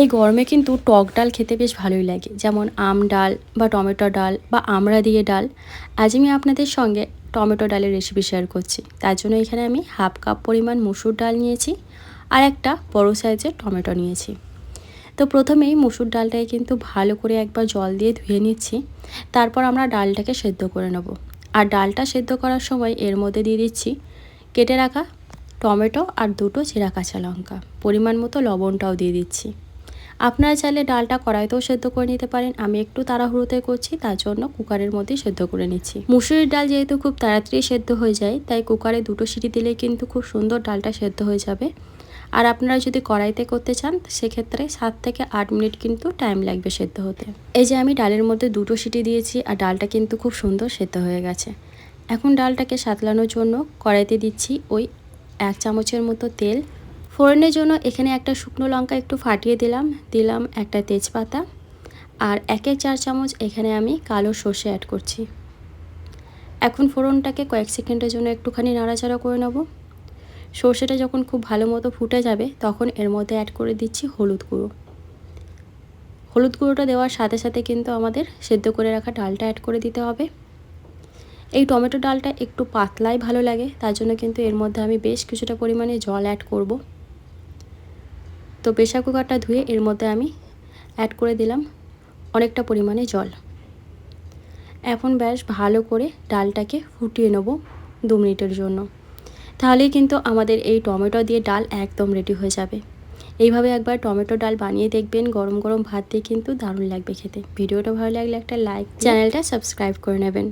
এই গরমে কিন্তু টক ডাল খেতে বেশ ভালোই লাগে। যেমন আম ডাল বা টমেটো ডাল বা আমড়া দিয়ে ডাল। আজ আমি আপনাদের সঙ্গে টমেটো ডালের রেসিপি শেয়ার করছি। তার জন্য এখানে আমি হাফ কাপ পরিমাণ মুসুর ডাল নিয়েছি আর একটা বড়ো সাইজের টমেটো নিয়েছি। তো প্রথমেই মুসুর ডালটাকে কিন্তু ভালো করে একবার জল দিয়ে ধুয়ে নিচ্ছি। তারপর আমরা ডালটাকে সেদ্ধ করে নেব। আর ডালটা সেদ্ধ করার সময় এর মধ্যে দিয়ে দিচ্ছি কেটে রাখা টমেটো আর দুটো চেরা কাঁচা লঙ্কা। পরিমাণ মতো লবণটাও দিয়ে দিচ্ছি। আপনারা চাইলে ডালটা কড়াইতেও সেদ্ধ করে নিতে পারেন। আমি একটু তাড়াহুড়োতে করছি, তার জন্য কুকারের মধ্যে সেদ্ধ করে নিচ্ছি। মুসুরির ডাল যেহেতু খুব তাড়াতাড়ি সেদ্ধ হয়ে যায়, তাই কুকারে দুটো সিটি দিলেই কিন্তু খুব সুন্দর ডালটা সেদ্ধ হয়ে যাবে। আর আপনারা যদি কড়াইতে করতে চান, সেক্ষেত্রে সাত থেকে আট মিনিট কিন্তু টাইম লাগবে সেদ্ধ হতে। এই যে আমি ডালের মধ্যে দুটো সিটি দিয়েছি, আর ডালটা কিন্তু খুব সুন্দর সেদ্ধ হয়ে গেছে। এখন ডালটাকে সাতলানোর জন্য কড়াইতে দিচ্ছি ওই এক চামচের মতো তেল ফোড়নের জন্য এখানে একটা শুকনো লঙ্কা একটু ফাটিয়ে দিলাম দিলাম একটা তেজপাতা আর একে চার চামচ এখানে আমি কালো সর্ষে অ্যাড করছি। এখন ফোড়নটাকে কয়েক সেকেন্ডের জন্য একটুখানি নাড়াচাড়া করে নেব। সর্ষেটা যখন খুব ভালো মতো ফুটে যাবে, তখন এর মধ্যে অ্যাড করে দিচ্ছি হলুদ গুঁড়ো। হলুদ গুঁড়োটা দেওয়ার সাথে সাথে কিন্তু আমাদের সেদ্ধ করে রাখা ডালটা অ্যাড করে দিতে হবে। এই টমেটো ডালটা একটু পাতলাই ভালো লাগে, তার জন্য কিন্তু এর মধ্যে আমি বেশ কিছুটা পরিমাণে জল অ্যাড করব। তো প্রেশার কুকারটা ধুয়ে এর মধ্যে আমি অ্যাড করে দিলাম অনেকটা পরিমাণে জল। এখন বেশ ভালো করে ডালটাকে ফুটিয়ে নেব দু মিনিটের জন্য। তাহলেই কিন্তু আমাদের এই টমেটো দিয়ে ডাল একদম রেডি হয়ে যাবে। এইভাবে একবার টমেটো ডাল বানিয়ে দেখবেন গরম গরম ভাত দিয়ে কিন্তু দারুণ লাগবে খেতে। ভিডিওটা ভালো লাগলে একটা লাইক চ্যানেলটা সাবস্ক্রাইব করে নেবেন।